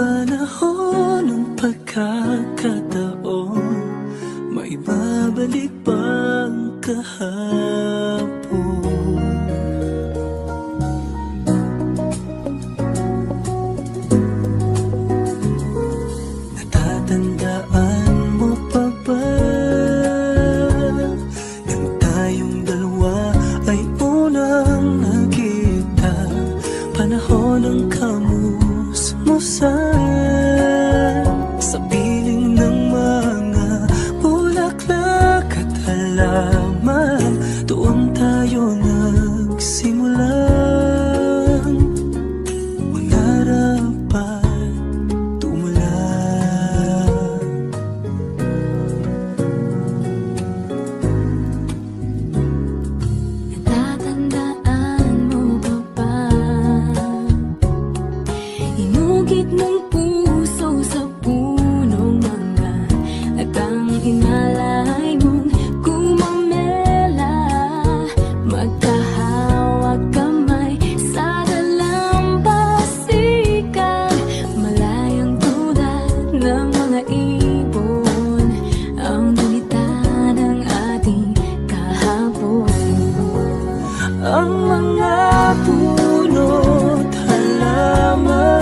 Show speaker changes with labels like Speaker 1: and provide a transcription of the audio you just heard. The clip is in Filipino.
Speaker 1: panahon ng pagkakataon. May babalik pang kahapon. Natatandaan mo pa ba Nang tayong dalawa ay unang nagkita Panahon ng kamuha kamusmusan Sa piling ng mga bulaklak at halaman
Speaker 2: Inugit ng puso sa punong mangga? At ang hinalay mong kumamela? Magkahawak kamay sa dalampasikan Malayang tulad ng mga ibon Ang balita ng ating kahapon.
Speaker 1: Ang mga puno't halaman